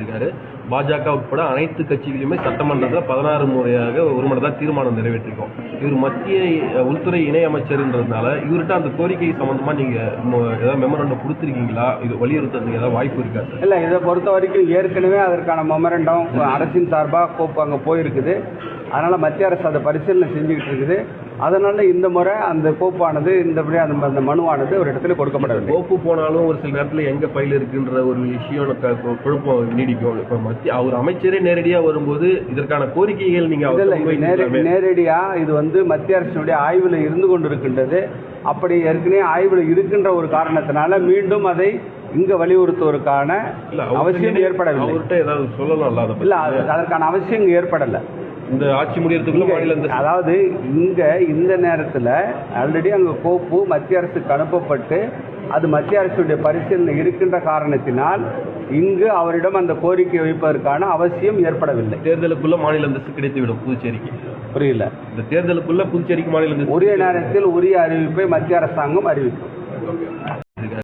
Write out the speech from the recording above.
இருக்காரு பாஜக உட்பட அனைத்து கட்சிகளுமே சட்டமன்றத்தில் பதினாறு முறையாக ஒரு மனதாக தீர்மானம் நிறைவேற்றிருக்கோம். இவர் மத்திய உள்துறை இணை அமைச்சர்ன்றதுனால இவர்கிட்ட அந்த கோரிக்கை சம்பந்தமா நீங்க ஏதாவது மெமரண்டம் கொடுத்துருக்கீங்களா? இது வலியுறுத்துறதுக்கு ஏதாவது வாய்ப்பு இருக்கா இல்ல இல்லை இதை பொறுத்த வரைக்கும் ஏற்கனவே அதற்கான மெமரண்டம் அரசின் சார்பாக கோப்பு அங்கே போயிருக்குது. அதனால் மத்திய அரசு அதை பரிசீலனை செஞ்சுக்கிட்டு இருக்குது. அதனால் இந்த முறை அந்த கோப்பானது இந்தபடி அந்த அந்த மனுவானது ஒரு இடத்துல கொடுக்கப்படவில்லை. கோப்பு போனாலும் ஒரு சில நேரத்தில் எங்க ஃபைல் இருக்குன்ற ஒரு விஷயம் குழப்பம் நீடிக்கும். இப்போ மத்திய அவர் அமைச்சரே நேரடியாக வரும்போது இதற்கான கோரிக்கைகள் நீங்க இல்லை அவர்கிட்ட இது நேர முன்வைக்கலாமே. நேரடியாக இது வந்து மத்திய அரசினுடைய ஆய்வில் இருந்து கொண்டு இருக்கின்றது அப்படி ஏற்கனவே ஆய்வில் இருக்கின்ற ஒரு காரணத்தினால மீண்டும் அதை இங்கே வலியுறுத்துவதற்கான அவசியம் ஏற்படவில்லை. அவர்கிட்ட ஏதாவது சொல்லலாம்ல அதை இல்லை அதற்கான அவசியம் ஏற்படலை. இந்த ஆட்சி முடியறதுக்குள்ள மாநில அதாவது இங்க இந்த நேரத்தில் ஆல்ரெடி அங்கே கோப்பு மத்திய அரசுக்கு அனுப்பப்பட்டு அது மத்திய அரசுடைய பரிசீலனை இருக்கின்ற காரணத்தினால் இங்கு அவரிடம் அந்த கோரிக்கை வைப்பதற்கான அவசியம் ஏற்படவில்லை. தேர்தலுக்குள்ள மாநில அந்தஸ்து கிடைத்துவிடும் புதுச்சேரிக்கு. புரியல. இந்த தேர்தலுக்குள்ள புதுச்சேரிக்கு மாநில உரிய நேரத்தில் உரிய அறிவிப்பை மத்திய அரசாங்கம் அறிவிக்கும்.